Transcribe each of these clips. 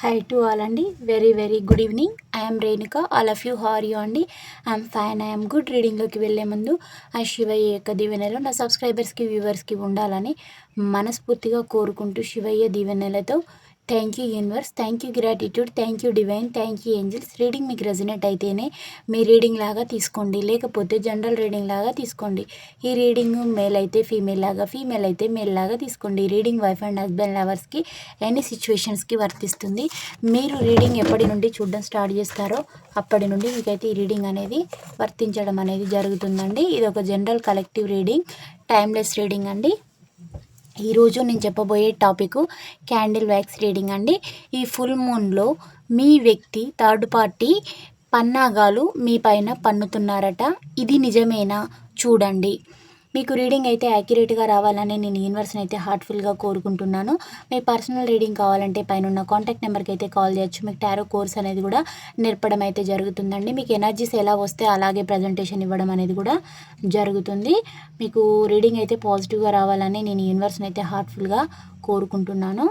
High to all అండి. Very very good evening I'm Renuka all of you how're you అండి? I'm fine I'm good రీడింగ్లోకి వెళ్ళే ముందు ఆ శివయ్య యొక్క దీవెనలో నా సబ్స్క్రైబర్స్కి వ్యూవర్స్కి ఉండాలని మనస్ఫూర్తిగా కోరుకుంటూ శివయ్య దీవెనలతో thank you universe thank you gratitude thank you divine thank you angels reading మీకు రెజినెట్ అయితేనే మీ రీడింగ్ లాగా తీసుకోండి. లేకపోతే జనరల్ రీడింగ్ లాగా తీసుకోండి. ఈ రీడింగ్ మేల్ అయితే ఫీమేల్ లాగా ఫీమేల్ అయితే మేల్ లాగా తీసుకోండి. రీడింగ్ వైఫ్ అండ్ హస్బెండ్ లవర్స్కి ఎనీ సిచ్యువేషన్స్కి వర్తిస్తుంది. మీరు రీడింగ్ ఎప్పటి నుండి చూడడం స్టార్ట్ చేస్తారో అప్పటి నుండి మీకైతే ఈ రీడింగ్ అనేది వర్తించడం అనేది జరుగుతుందండి. ఇది ఒక general collective reading timeless reading అండి. ఈరోజు నేను చెప్పబోయే టాపిక్ క్యాండిల్ వ్యాక్స్ రీడింగ్ అండి. ఈ ఫుల్ మూన్లో మీ వ్యక్తి థర్డ్ పార్టీ పన్నాగాలు మీ పైన పన్నుతున్నారట. ఇది నిజమేనా? చూడండి. మీకు రీడింగ్ అయితే యాక్యురేట్గా రావాలని నేను యూనివర్స్ని అయితే హార్ట్ఫుల్గా కోరుకుంటున్నాను. మీ పర్సనల్ రీడింగ్ కావాలంటే పైన ఉన్న కాంటాక్ట్ నెంబర్కి అయితే కాల్ చేయొచ్చు. మీకు టారో కోర్స్ అనేది కూడా నేర్పడం అయితే జరుగుతుందండి. మీకు ఎనర్జీస్ ఎలా వస్తే అలాగే ప్రజెంటేషన్ ఇవ్వడం అనేది కూడా జరుగుతుంది. మీకు రీడింగ్ అయితే పాజిటివ్గా రావాలని నేను యూనివర్స్ని అయితే హార్ట్ఫుల్గా కోరుకుంటున్నాను.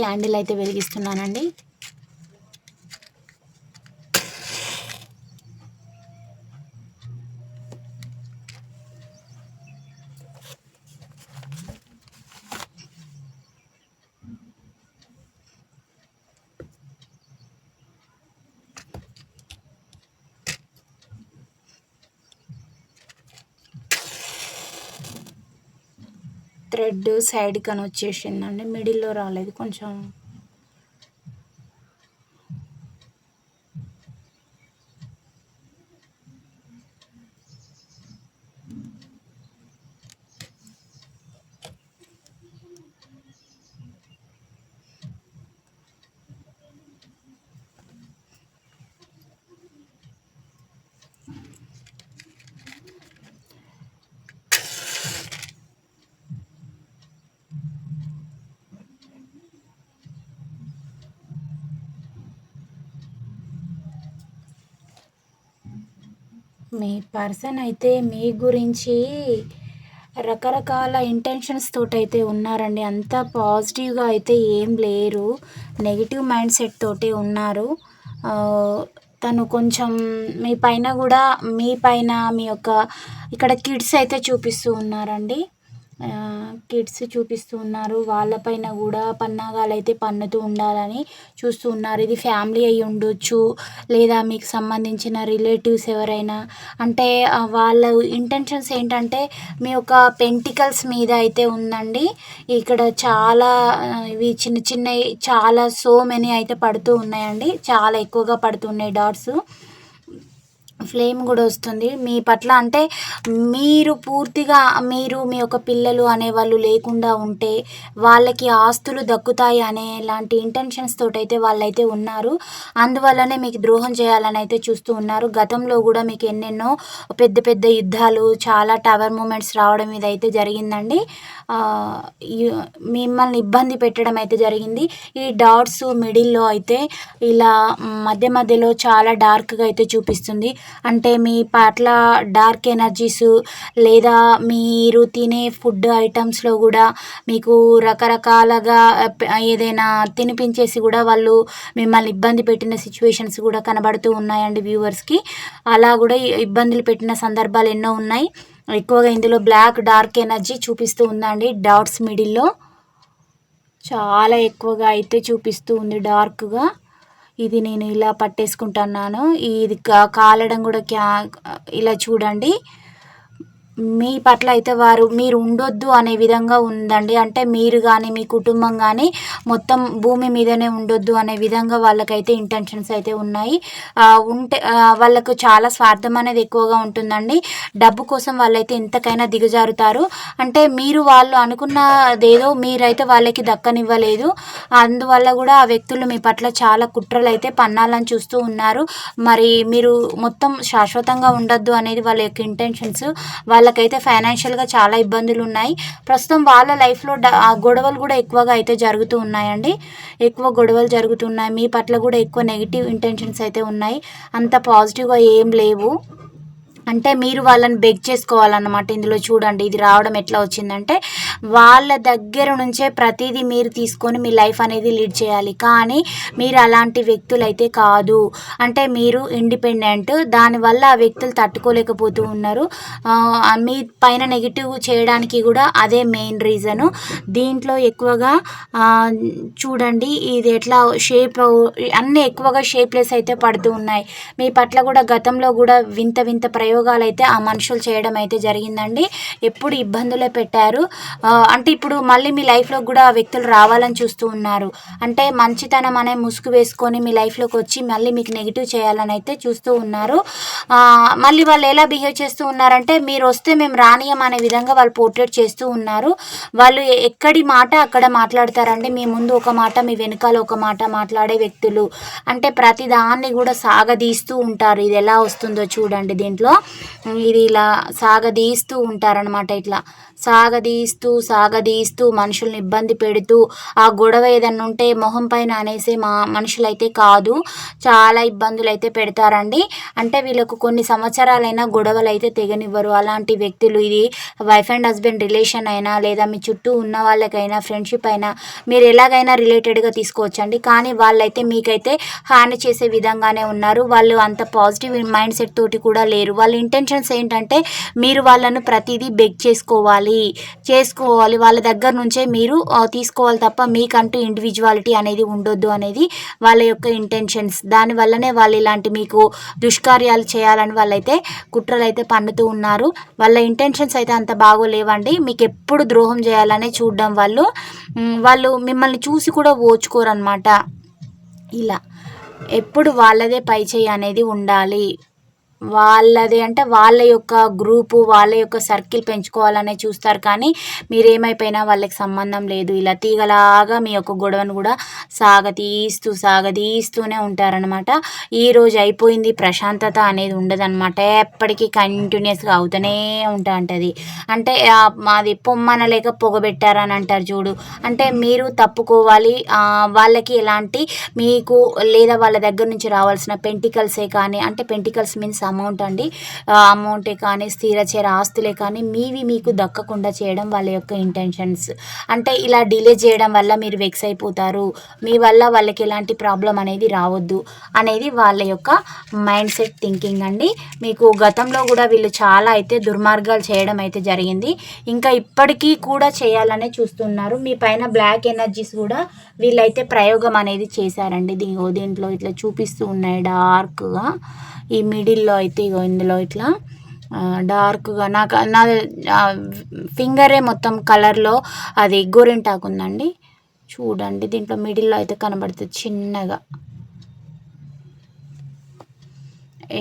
క్యాండిల్ అయితే వెలిగిస్తున్నానండి. థ్రెడ్ సైడ్ కని వచ్చేసిందండి మిడిల్లో రాలేదు. కొంచెం మీ పర్సన్ అయితే మీ గురించి రకరకాల ఇంటెన్షన్స్ తోటి అయితే ఉన్నారండి. అంత పాజిటివ్గా అయితే ఏం లేరు. నెగిటివ్ మైండ్ సెట్ తోటి ఉన్నారు. తను కొంచెం మీ పైన కూడా మీ పైన మీ యొక్క ఇక్కడ కిడ్స్ అయితే చూపిస్తూ ఉన్నారండి. కిడ్స్ చూపిస్తూ ఉన్నారు. వాళ్ళపైన కూడా పన్నాగాలు అయితే పన్నుతూ ఉండాలని చూస్తూ ఉన్నారు. ఇది ఫ్యామిలీ అయి ఉండొచ్చు లేదా మీకు సంబంధించిన రిలేటివ్స్ ఎవరైనా. అంటే వాళ్ళ ఇంటెన్షన్స్ ఏంటంటే మీ యొక్క పెంటికల్స్ మీద అయితే ఉందండి. ఇక్కడ చాలా ఇవి చిన్న చిన్నవి చాలా సో మెనీ అయితే పడుతూ ఉన్నాయండి. చాలా ఎక్కువగా పడుతున్నాయి డాట్స్ ఫ్లేమ్ కూడా వస్తుంది. మీ పట్ల అంటే మీరు పూర్తిగా మీరు మీ యొక్క పిల్లలు అనేవాళ్ళు లేకుండా ఉంటే వాళ్ళకి ఆస్తులు దక్కుతాయి అనే లాంటి ఇంటెన్షన్స్ తోటైతే వాళ్ళైతే ఉన్నారు. అందువల్లనే మీకు ద్రోహం చేయాలని అయితే చూస్తూ ఉన్నారు. గతంలో కూడా మీకు ఎన్నెన్నో పెద్ద పెద్ద యుద్ధాలు చాలా టవర్ మూమెంట్స్ రావడం మీద అయితే జరిగిందండి. మిమ్మల్ని ఇబ్బంది పెట్టడం అయితే జరిగింది. ఈ డాట్స్ మిడిల్లో అయితే ఇలా మధ్య మధ్యలో చాలా డార్క్గా అయితే చూపిస్తుంది. అంటే మీ పట్ల డార్క్ ఎనర్జీస్ లేదా మీరు తినే ఫుడ్ ఐటమ్స్లో కూడా మీకు రకరకాలుగా ఏదైనా తినిపించేసి కూడా వాళ్ళు మిమ్మల్ని ఇబ్బంది పెట్టిన సిచ్యువేషన్స్ కూడా కనబడుతూ ఉన్నాయండి వ్యూవర్స్కి. అలా కూడా ఇబ్బందులు పెట్టిన సందర్భాలు ఎన్నో ఉన్నాయి. ఎక్కువగా ఇందులో బ్లాక్ డార్క్ ఎనర్జీ చూపిస్తూ ఉందండి డాట్స్ మిడిల్లో. చాలా ఎక్కువగా అయితే చూపిస్తూ ఉంది డార్క్గా. ఇది నేను ఇలా పట్టేసుకుంటున్నాను. ఇది కాలడం కూడా క్యా ఇలా చూడండి. మీ పట్ల అయితే వారు మీరు ఉండొద్దు అనే విధంగా ఉందండి. అంటే మీరు కానీ మీ కుటుంబం కానీ మొత్తం భూమి మీదనే ఉండొద్దు అనే విధంగా వాళ్ళకైతే ఇంటెన్షన్స్ అయితే ఉన్నాయి. ఉంటే వాళ్ళకు చాలా స్వార్థం అనేది ఎక్కువగా ఉంటుందండి. డబ్బు కోసం వాళ్ళైతే ఎంతకైనా దిగజారుతారు. అంటే మీరు వాళ్ళు అనుకున్నదేదో మీరైతే వాళ్ళకి దక్కనివ్వలేదు. అందువల్ల కూడా ఆ వ్యక్తులు మీ పట్ల చాలా కుట్రలు అయితే పన్నాలని చూస్తూ ఉన్నారు. మరి మీరు మొత్తం శాశ్వతంగా ఉండొద్దు అనేది వాళ్ళ యొక్క ఇంటెన్షన్స్ వాళ్ళ వాళ్ళకైతే ఫైనాన్షియల్గా చాలా ఇబ్బందులు ఉన్నాయి ప్రస్తుతం వాళ్ళ లైఫ్లో గొడవలు కూడా ఎక్కువగా అయితే జరుగుతూ ఉన్నాయండి. ఎక్కువ గొడవలు జరుగుతున్నాయి. మీ పట్ల కూడా ఎక్కువ నెగిటివ్ ఇంటెన్షన్స్ అయితే ఉన్నాయి. అంత పాజిటివ్గా ఏం లేవు. అంటే మీరు వాళ్ళని బెగ్ చేసుకోవాలన్నమాట. ఇందులో చూడండి ఇది రావడం ఎట్లా వచ్చిందంటే వాళ్ళ దగ్గర నుంచే ప్రతిదీ మీరు తీసుకొని మీ లైఫ్ అనేది లీడ్ చేయాలి. కానీ మీరు అలాంటి వ్యక్తులు అయితే కాదు. అంటే మీరు ఇండిపెండెంట్ దానివల్ల ఆ వ్యక్తులు తట్టుకోలేకపోతూ ఉన్నారు. మీ పైన నెగిటివ్ చేయడానికి కూడా అదే మెయిన్ రీజను దీంట్లో ఎక్కువగా చూడండి ఇది ఎట్లా షేప్ అన్నీ ఎక్కువగా షేప్లెస్ అయితే పడుతూ ఉన్నాయి. మీ పట్ల కూడా గతంలో కూడా వింత వింత ప్రయోగాలు అయితే ఆ మనుషులు చేయడం అయితే జరిగిందండి. ఎప్పుడు ఇబ్బందులే పెట్టారు. అంటే ఇప్పుడు మళ్ళీ మీ లైఫ్లో కూడా ఆ వ్యక్తులు రావాలని చూస్తూ ఉన్నారు. అంటే మంచితనం అనే ముసుగు వేసుకొని మీ లైఫ్లోకి వచ్చి మళ్ళీ మీకు నెగిటివ్ చేయాలని అయితే చూస్తూ ఉన్నారు. మళ్ళీ వాళ్ళు ఎలా బిహేవ్ చేస్తూ ఉన్నారంటే మీరు వస్తే మేము రానియం అనే విధంగా వాళ్ళు పోర్ట్రేట్ చేస్తూ ఉన్నారు. వాళ్ళు ఎక్కడి మాట అక్కడ మాట్లాడతారండి. మీ ముందు ఒక మాట మీ వెనకాల ఒక మాట మాట్లాడే వ్యక్తులు. అంటే ప్రతి దాన్ని కూడా సాగదీస్తూ ఉంటారు. ఇది ఎలా వస్తుందో చూడండి దీంట్లో. ఇది ఇలా సాగదీస్తూ ఉంటారనమాట ఇట్లా. సాగదీస్తూ సాగదీస్తూ మనుషుల్ని ఇబ్బంది పెడుతూ ఆ గొడవ ఏదన్నా ఉంటే మొహం పైన అనేసే మా మనుషులైతే కాదు. చాలా ఇబ్బందులు అయితే పెడతారండి. అంటే వీళ్ళకు కొన్ని సంవత్సరాలైనా గొడవలు అయితే తెగనివ్వరు. అలాంటి వ్యక్తులు ఇది వైఫ్ అండ్ హస్బెండ్ రిలేషన్ అయినా లేదా మీ చుట్టూ ఉన్న వాళ్ళకైనా ఫ్రెండ్షిప్ అయినా మీరు ఎలాగైనా రిలేటెడ్గా తీసుకోవచ్చండి. కానీ వాళ్ళైతే మీకైతే హాని చేసే విధంగానే ఉన్నారు. వాళ్ళు అంత పాజిటివ్ మైండ్ సెట్ తోటి కూడా లేరు. వాళ్ళ ఇంటెన్షన్స్ ఏంటంటే మీరు వాళ్ళను ప్రతిదీ బెగ్ చేసుకోవాలి. చేసుకోవాలి. వాళ్ళ దగ్గర నుంచే మీరు తీసుకోవాలి తప్ప మీకంటూ ఇండివిజువాలిటీ అనేది ఉండొద్దు అనేది వాళ్ళ యొక్క ఇంటెన్షన్స్ దానివల్లనే వాళ్ళు ఇలాంటి మీకు దుష్కార్యాలు చేయాలని వాళ్ళైతే కుట్రలు అయితే పన్నుతూ ఉన్నారు. వాళ్ళ ఇంటెన్షన్స్ అయితే అంత బాగోలేవండి. మీకు ఎప్పుడు ద్రోహం చేయాలనే చూడడం వాళ్ళు. వాళ్ళు మిమ్మల్ని చూసి కూడా ఓచుకోరనమాట ఇలా. ఎప్పుడు వాళ్ళదే పై చేయి అనేది ఉండాలి. వాళ్ళది అంటే వాళ్ళ యొక్క గ్రూపు వాళ్ళ యొక్క సర్కిల్ పెంచుకోవాలనే చూస్తారు. కానీ మీరేమైపోయినా వాళ్ళకి సంబంధం లేదు. ఇలా తీగలాగా మీ యొక్క గొడవను కూడా సాగతీస్తూ సాగతీస్తూనే ఉంటారనమాట ఈరోజు అయిపోయింది. ప్రశాంతత అనేది ఉండదన్నమాట. ఎప్పటికీ కంటిన్యూస్గా అవుతూనే ఉంటా అంటది అంటే మాది పొమ్మనలేక పొగబెట్టారని అంటారు చూడు. అంటే మీరు తప్పుకోవాలి. వాళ్ళకి ఎలాంటి మీకు లేదా వాళ్ళ దగ్గర నుంచి రావాల్సిన పెంటికల్సే కానీ అంటే పెంటికల్స్ మీన్స్ అమౌంట్ అండి. అమౌంటే కానీ స్థిరచర ఆస్తులే కానీ మీవి మీకు దక్కకుండా చేయడం వాళ్ళ యొక్క ఇంటెన్షన్స్ అంటే ఇలా డిలే చేయడం వల్ల మీరు వెక్స్ అయిపోతారు. మీ వల్ల వాళ్ళకి ఎలాంటి ప్రాబ్లం అనేది రావద్దు అనేది వాళ్ళ యొక్క మైండ్ సెట్ థింకింగ్ అండి. మీకు గతంలో కూడా వీళ్ళు చాలా అయితే దుర్మార్గాలు చేయడం అయితే జరిగింది. ఇంకా ఇప్పటికీ కూడా చేయాలనే చూస్తున్నారు. మీ పైన బ్లాక్ ఎనర్జీస్ కూడా వీళ్ళైతే ప్రయోగం అనేది చేశారండి. దీని దీంట్లో ఇట్లా చూపిస్తూ ఉన్నాయి డార్క్గా ఈ మిడిల్లో అయితే ఇగో ఇందులో ఇట్లా డార్క్గా నాకు నా ఫింగరే మొత్తం కలర్లో అది గోరింటాకు ఉందండి చూడండి దీంట్లో మిడిల్లో అయితే కనబడుతుంది చిన్నగా.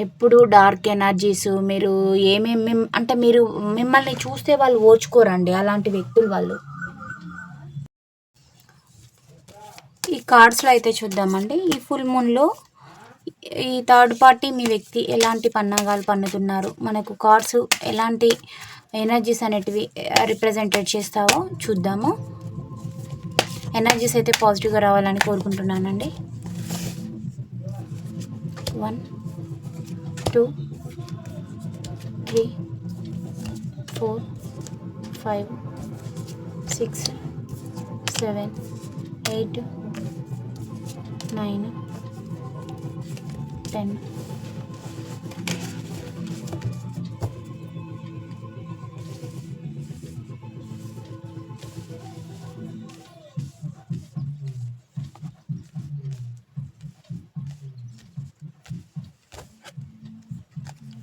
ఎప్పుడు డార్క్ ఎనర్జీస్ మీరు ఏమేమి అంటే మీరు మిమ్మల్ని చూస్తే వాళ్ళు ఓచుకోరండి అలాంటి వ్యక్తులు వాళ్ళు. ఈ కార్డ్స్లో అయితే చూద్దామండి. ఈ ఫుల్ మూన్లో ఈ థర్డ్ పార్టీ మీ వ్యక్తి ఎలాంటి పన్నాగాలు పన్నుతున్నారు? మనకు కార్డ్స్ ఎలాంటి ఎనర్జీస్ అనేటివి రిప్రజెంటేట్ చేస్తావో చూద్దాము. ఎనర్జీస్ అయితే పాజిటివ్గా రావాలని కోరుకుంటున్నానండి. One two three four five six seven eight nine ten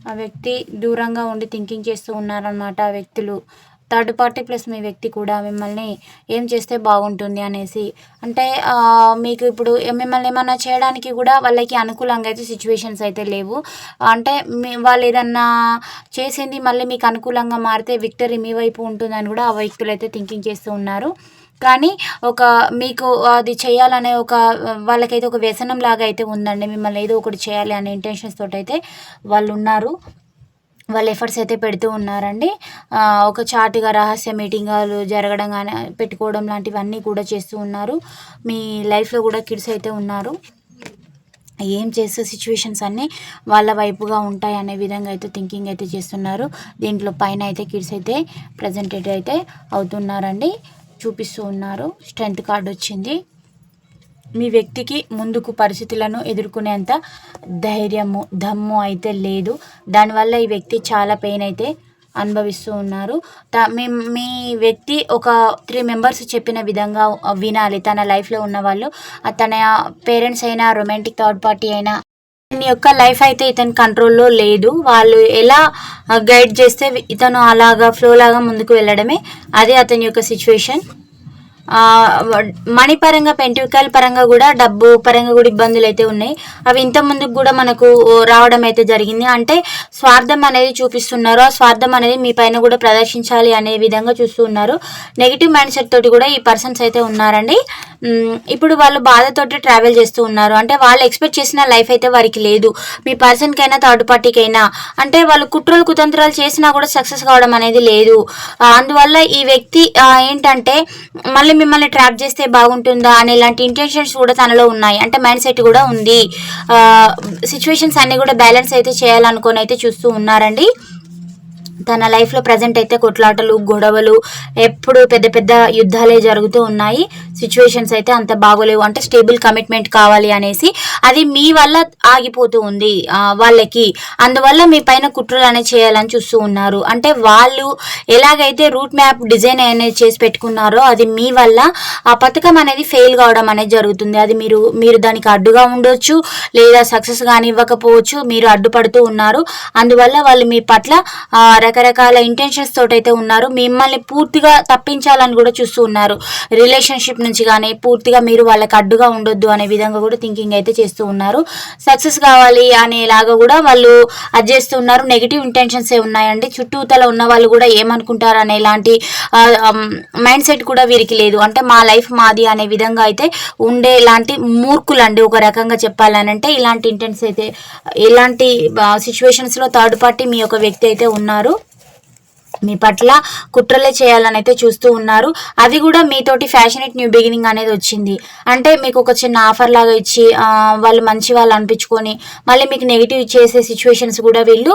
ఆ వ్యక్తి దూరంగా ఉండి థింకింగ్ చేస్తూ ఉన్నారనమాట ఆ వ్యక్తులు. థర్డ్ పార్టీ ప్లస్ మీ వ్యక్తి కూడా మిమ్మల్ని ఏం చేస్తే బాగుంటుంది అనేసి. అంటే మీకు ఇప్పుడు మిమ్మల్ని ఏమన్నా చేయడానికి కూడా వాళ్ళకి అనుకూలంగా అయితే సిచ్యువేషన్స్ అయితే లేవు. అంటే మీ వాళ్ళు ఏదన్నా చేసింది మళ్ళీ మీకు అనుకూలంగా మారితే విక్టరీ మీ వైపు ఉంటుందని కూడా ఆ వ్యక్తులు అయితే థింకింగ్ చేస్తూ ఉన్నారు. కానీ ఒక మీకు అది చేయాలనే ఒక వాళ్ళకైతే ఒక వ్యసనం లాగా అయితే ఉందండి. మిమ్మల్ని ఏదో ఒకటి చేయాలి అనే ఇంటెన్షన్స్ తోటైతే అయితే వాళ్ళు ఉన్నారు. వాళ్ళు ఎఫర్ట్స్ అయితే పెడుతూ ఉన్నారండి. ఒక చాటుగా రహస్య మీటింగాలు జరగడం కానీ పెట్టుకోవడం లాంటివన్నీ కూడా చేస్తూ ఉన్నారు. మీ లైఫ్లో కూడా కిడ్స్ అయితే ఉన్నారు. ఏం చేసే సిచ్యువేషన్స్ అన్నీ వాళ్ళ వైపుగా ఉంటాయి అనే విధంగా అయితే థింకింగ్ అయితే చేస్తున్నారు. దీంట్లో పైన అయితే కిడ్స్ అయితే ప్రజెంటేట్ అయితే అవుతున్నారండి. చూపిస్తూ ఉన్నారు. స్ట్రెంత్ కార్డ్ వచ్చింది. మీ వ్యక్తికి ముందుకు పరిస్థితులను ఎదుర్కొనేంత ధైర్యము దమ్ము అయితే లేదు. దానివల్ల ఈ వ్యక్తి చాలా పెయిన్ అయితే అనుభవిస్తూ ఉన్నారు. త మీ మీ వ్యక్తి ఒక త్రీ మెంబర్స్ చెప్పిన విధంగా వినాలి. తన లైఫ్లో ఉన్న వాళ్ళు తన పేరెంట్స్ అయినా రొమాంటిక్ థర్డ్ పార్టీ అయినా ఇతని యొక్క లైఫ్ అయితే ఇతని కంట్రోల్లో లేదు. వాళ్ళు ఎలా గైడ్ చేస్తే ఇతను అలాగా ఫ్లో లాగా ముందుకు వెళ్ళడమే అదే అతని యొక్క సిచ్యువేషన్ మనీ పరంగా పెంటికల్ పరంగా కూడా డబ్బు పరంగా కూడా ఇబ్బందులు అయితే ఉన్నాయి. అవి ఇంత ముందుకు కూడా మనకు రావడం అయితే జరిగింది. అంటే స్వార్థం అనేది చూపిస్తున్నారు. ఆ స్వార్థం అనేది మీ పైన కూడా ప్రదర్శించాలి అనే విధంగా చూస్తూ ఉన్నారు. నెగిటివ్ మైండ్ సెట్ తోటి కూడా ఈ పర్సన్స్ అయితే ఉన్నారండి. ఇప్పుడు వాళ్ళు బాధతోటి ట్రావెల్ చేస్తూ ఉన్నారు. అంటే వాళ్ళు ఎక్స్పెక్ట్ చేసిన లైఫ్ అయితే వారికి లేదు. మీ పర్సన్కైనా థర్డ్ పార్టీకైనా అంటే వాళ్ళు కుట్రలు కుతంత్రాలు చేసినా కూడా సక్సెస్ కావడం అనేది లేదు. అందువల్ల ఈ వ్యక్తి ఏంటంటే మళ్ళీ మిమ్మల్ని ట్రాప్ చేస్తే బాగుంటుందా అనే ఇలాంటి ఇంటెన్షన్స్ కూడా తనలో ఉన్నాయి. అంటే మైండ్ సెట్ కూడా ఉంది. సిచ్యువేషన్స్ అన్నీ కూడా బ్యాలెన్స్ అయితే చేయాలనుకొని అయితే చూస్తూ ఉన్నారండి. తన లైఫ్లో ప్రజెంట్ అయితే కొట్లాటలు గొడవలు ఎప్పుడు పెద్ద పెద్ద యుద్ధాలే జరుగుతూ ఉన్నాయి. సిచ్యువేషన్స్ అయితే అంత బాగోలేవు. అంటే స్టేబుల్ కమిట్మెంట్ కావాలి అనేసి అది మీ వల్ల ఆగిపోతూ ఉంది వాళ్ళకి. అందువల్ల మీ పైన కుట్రలు అనేది చేయాలని చూస్తూ ఉన్నారు. అంటే వాళ్ళు ఎలాగైతే రూట్ మ్యాప్ డిజైన్ అనేది చేసి పెట్టుకున్నారో అది మీ వల్ల ఆ పథకం అనేది ఫెయిల్ కావడం అనేది జరుగుతుంది. అది మీరు మీరు దానికి అడ్డుగా ఉండొచ్చు లేదా సక్సెస్ కానివ్వకపోవచ్చు మీరు అడ్డుపడుతూ ఉన్నారు. అందువల్ల వాళ్ళు మీ పట్ల రకరకాల ఇంటెన్షన్స్ తోటైతే ఉన్నారు. మిమ్మల్ని పూర్తిగా తప్పించాలని కూడా చూస్తూ ఉన్నారు. రిలేషన్షిప్ నుంచి కానీ పూర్తిగా మీరు వాళ్ళకి అడ్డుగా ఉండొద్దు అనే విధంగా కూడా థింకింగ్ అయితే చేస్తూ ఉన్నారు. సక్సెస్ కావాలి అనేలాగా కూడా వాళ్ళు అది చేస్తూ ఉన్నారు. నెగిటివ్ ఇంటెన్షన్స్ ఏ ఉన్నాయండి. చుట్టూతల ఉన్న వాళ్ళు కూడా ఏమనుకుంటారు అనే ఇలాంటి మైండ్ సెట్ um, కూడా వీరికి లేదు. అంటే మా లైఫ్ మాది అనే విధంగా అయితే ఉండే ఇలాంటి మూర్ఖులండి. ఒక రకంగా చెప్పాలనంటే ఇలాంటి ఇంటెన్స్ అయితే ఇలాంటి సిచ్యువేషన్స్లో థర్డ్ పార్టీ మీ యొక్క వ్యక్తి అయితే ఉన్నారు. మీ పట్ల కుట్రలే చేయాలని అయితే చూస్తూ ఉన్నారు. అది కూడా మీతోటి ఫ్యాషనేట్ న్యూ బిగినింగ్ అనేది వచ్చింది. అంటే మీకు ఒక చిన్న ఆఫర్ లాగా ఇచ్చి వాళ్ళు మంచి వాళ్ళు అనిపించుకొని మళ్ళీ మీకు నెగిటివ్ చేసే సిచ్యువేషన్స్ కూడా వీళ్ళు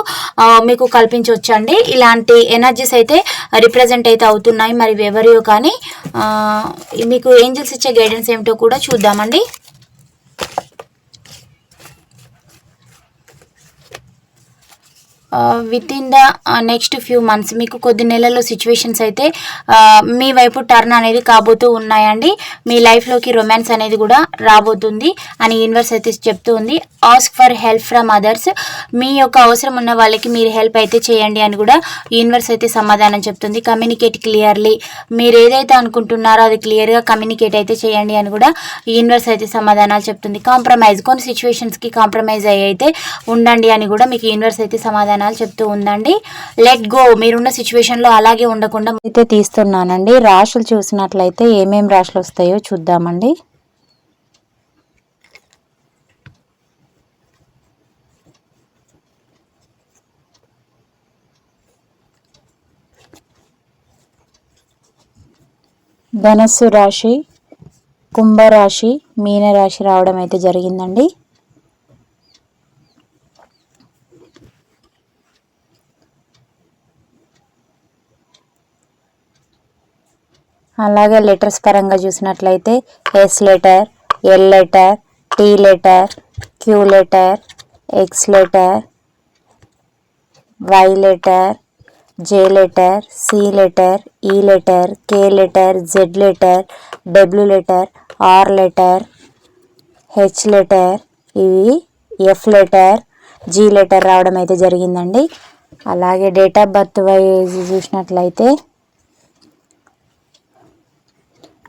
మీకు కల్పించవచ్చండి ఇలాంటి ఎనర్జీస్ అయితే రిప్రజెంట్ అయితే అవుతున్నాయి. మరి ఎవరియో కానీ మీకు ఏంజల్స్ ఇచ్చే గైడెన్స్ ఏమిటో కూడా చూద్దామండి. Within the next few months మీకు కొద్ది నెలల్లో సిచ్యువేషన్స్ అయితే మీ వైపు టర్న్ అనేది కాబోతూ ఉన్నాయండి. మీ లైఫ్లోకి రొమాన్స్ అనేది కూడా రాబోతుంది అని యూనివర్స్ అయితే చెప్తూ ఉంది. Ask for help from others మీ యొక్క అవసరం ఉన్న వాళ్ళకి మీరు హెల్ప్ అయితే చేయండి అని కూడా యూనివర్స్ అయితే సమాధానం చెప్తుంది. కమ్యూనికేట్ క్లియర్లీ మీరు ఏదైతే అనుకుంటున్నారో అది క్లియర్గా కమ్యూనికేట్ అయితే చేయండి అని కూడా యూనివర్స్ అయితే సమాధానాలు చెప్తుంది. కాంప్రమైజ్ కొన్ని సిచ్యువేషన్స్కి కాంప్రమైజ్ అయ్యి అయితే ఉండండి అని కూడా మీకు యూనివర్స్ అయితే సమాధానం సమాధానాలు చెప్తూ ఉందండి. లెట్ గో మీరున్న సిచ్యువేషన్లో అలాగే ఉండకుండా అయితే తీస్తున్నానండి. రాశులు చూసినట్లయితే ఏమేం రాశులు వస్తాయో చూద్దామండి. ధనస్సు రాశి కుంభరాశి మీనరాశి రావడం అయితే జరిగిందండి. అలాగే లెటర్స్ పరంగా చూసినట్లయితే S letter L letter T letter Q letter X letter Y letter J letter C letter E letter K letter Z letter W letter R letter H letter ఇవి ఎఫ్ లెటర్ జీ లెటర్ రావడం అయితే జరిగిందండి. అలాగే date of birth wise చూసినట్లయితే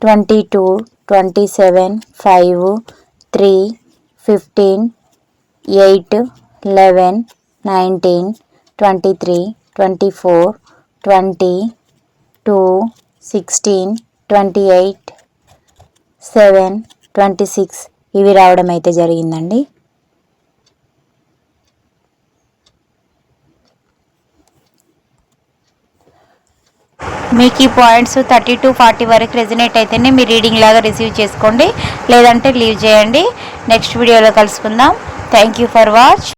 twenty two twenty seven five three fifteen eight eleven nineteen twenty three twenty four twenty two sixteen twenty eight seven twenty six ఇవి రావడం అయితే జరిగిందండి. మీకు ఈ పాయింట్స్ థర్టీ టు ఫార్టీ వరకు రెజినేట్ అయితేనే మీ రీడింగ్ లాగా రిసీవ్ చేసుకోండి. లేదంటే లీవ్ చేయండి. నెక్స్ట్ వీడియోలో కలుసుకుందాం. Thank you for watch.